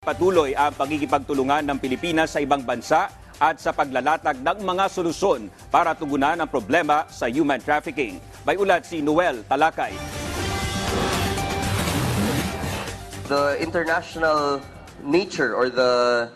Patuloy ang pagkikipagtulungan ng Pilipinas sa ibang bansa at sa paglalatag ng mga solusyon para tugunan ang problema sa human trafficking. May ulat si Noel Talakay. the international nature or the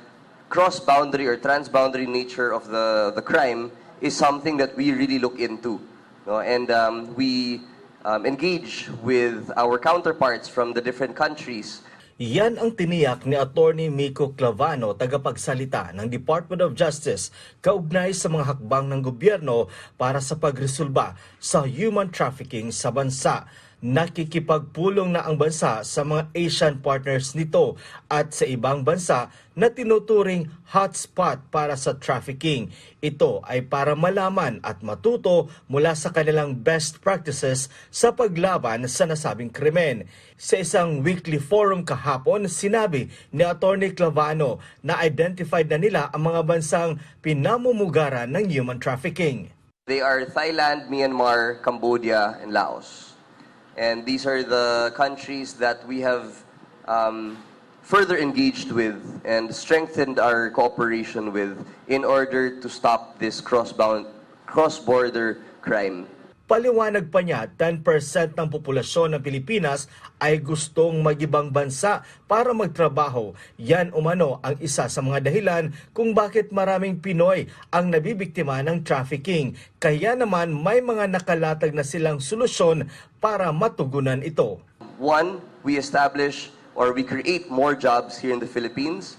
cross-boundary or trans-boundary nature of the, the crime is something that we really look into. No? And um, we um, engage with our counterparts from the different countries Yan ang tiniyak ni Attorney Miko Clavano, tagapagsalita ng Department of Justice, kaugnay sa mga hakbang ng gobyerno para sa pagresolba sa human trafficking sa bansa. Nakikipagpulong na ang bansa sa mga Asian partners nito at sa ibang bansa na tinuturing hotspot para sa trafficking. Ito ay para malaman at matuto mula sa kanilang best practices sa paglaban sa nasabing krimen. Sa isang weekly forum kahapon, sinabi ni Attorney Clavano na identified na nila ang mga bansang pinamumugaran ng human trafficking. They are Thailand, Myanmar, Cambodia, and Laos. And these are the countries that we have um, further engaged with and strengthened our cooperation with in order to stop this cross-border crime. Paliwanag pa niya, 10% ng populasyon ng Pilipinas ay gustong magibang bansa para magtrabaho. Yan umano ang isa sa mga dahilan kung bakit maraming Pinoy ang nabibiktima ng trafficking. Kaya naman may mga nakalatag na silang solusyon para matugunan ito. One, we establish or we create more jobs here in the Philippines.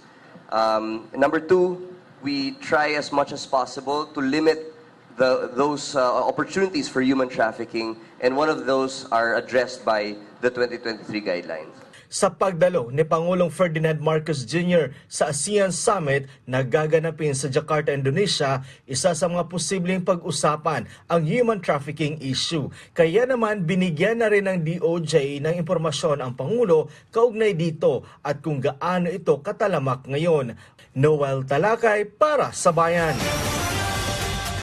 Um, number two, we try as much as possible to limit the, those uh, opportunities for human trafficking, and one of those are addressed by the 2023 guidelines. sa pagdalo ni Pangulong Ferdinand Marcos Jr. sa ASEAN Summit na gaganapin sa Jakarta, Indonesia, isa sa mga posibleng pag-usapan ang human trafficking issue. Kaya naman binigyan na rin ng DOJ ng impormasyon ang Pangulo kaugnay dito at kung gaano ito katalamak ngayon. Noel Talakay para sa Bayan.